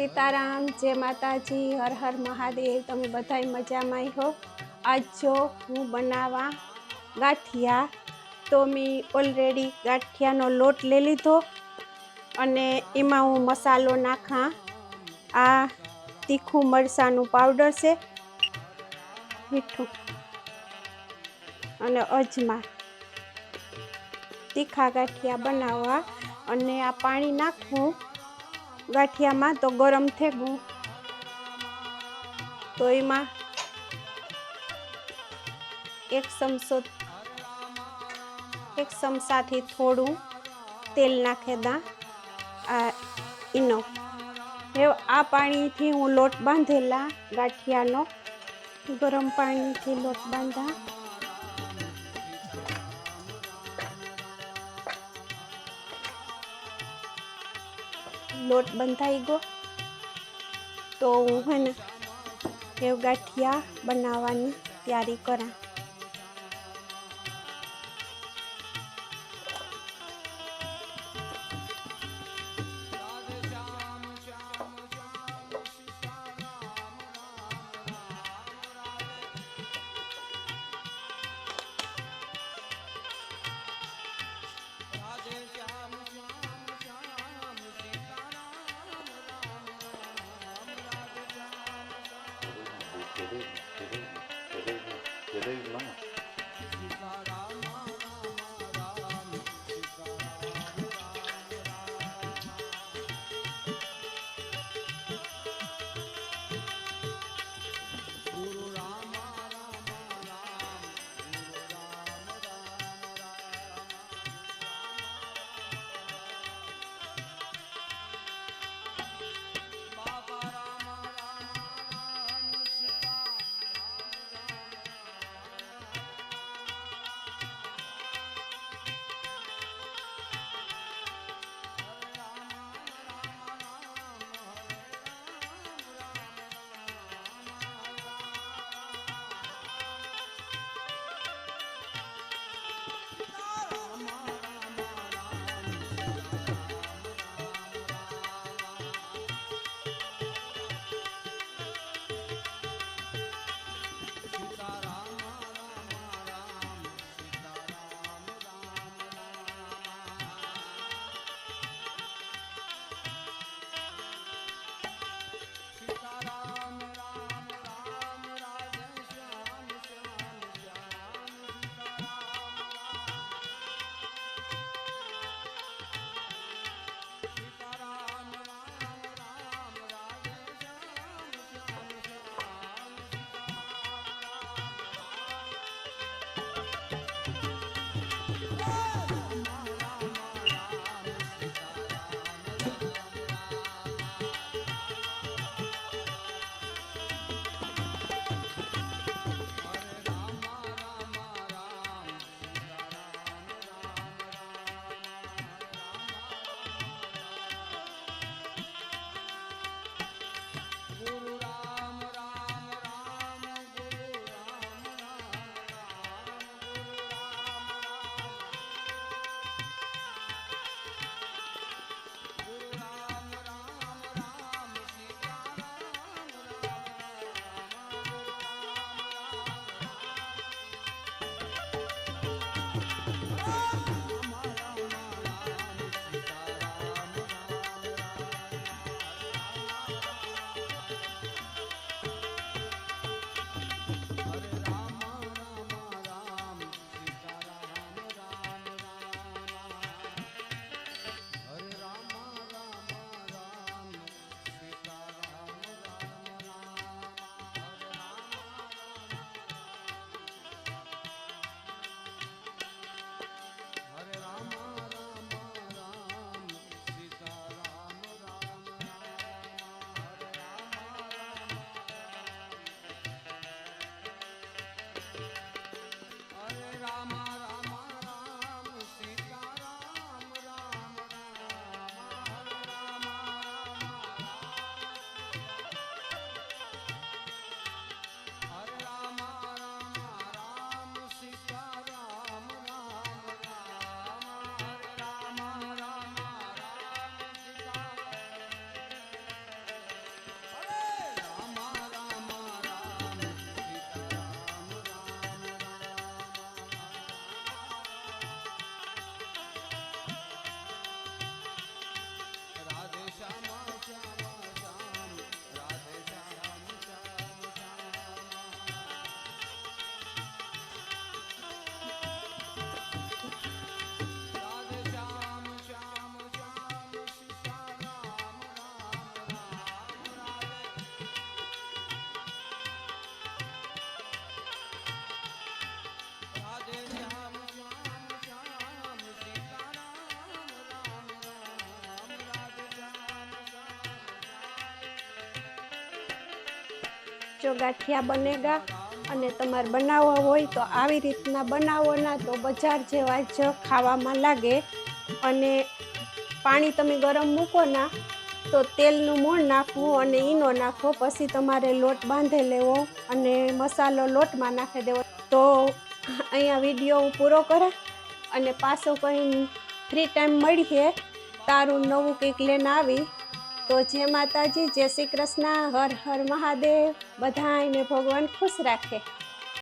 સીતારામ, જય માતાજી, હર હર મહાદેવ, તમે બધાય મજામાં હો. આજ જો હું બનાવવા ગાંઠિયા, તો મેં ઓલરેડી ગાંઠિયાનો લોટ લઈ લીધો અને એમાં હું મસાલો નાખા. આ તીખું મરચાંનું પાવડર છે, મીઠું અને અજમા. તીખા ગાંઠિયા બનાવવા અને આ પાણી નાખવું ગાંઠિયામાં તો ગરમ થેગું. તો એમાં એક ચમચો, એક ચમચાથી થોડું તેલ નાખે દા. આ ઈનો. હવે આ પાણીથી હું લોટ બાંધેલા ગાંઠિયાનો. ગરમ પાણીથી લોટ બાંધા. લોટ બંધાઈ ગયો. તો હું હે ને ગાંઠિયા બનાવવાની તૈયારી કરા. Beleza? જો ગાંઠિયા બનેગા અને તમારે બનાવવા હોય તો આવી રીતના બનાવો, ના તો બજાર જેવા જ ખાવામાં લાગે. અને પાણી તમે ગરમ મૂકો ના, તો તેલનું મૂળ નાખવું અને ઈનો નાખો, પછી તમારે લોટ બાંધી લેવો અને મસાલો લોટમાં નાખી દેવો. તો અહીંયા વીડિયો હું પૂરો કરે અને પાછો કંઈ ફ્રી ટાઈમ મળીએ. તારું નવું કંઈક લઈને આવી. તો જય માતાજી જય શ્રી કૃષ્ણ હર હર મહાદેવ. બધાને ભગવાન ખુશ રાખે.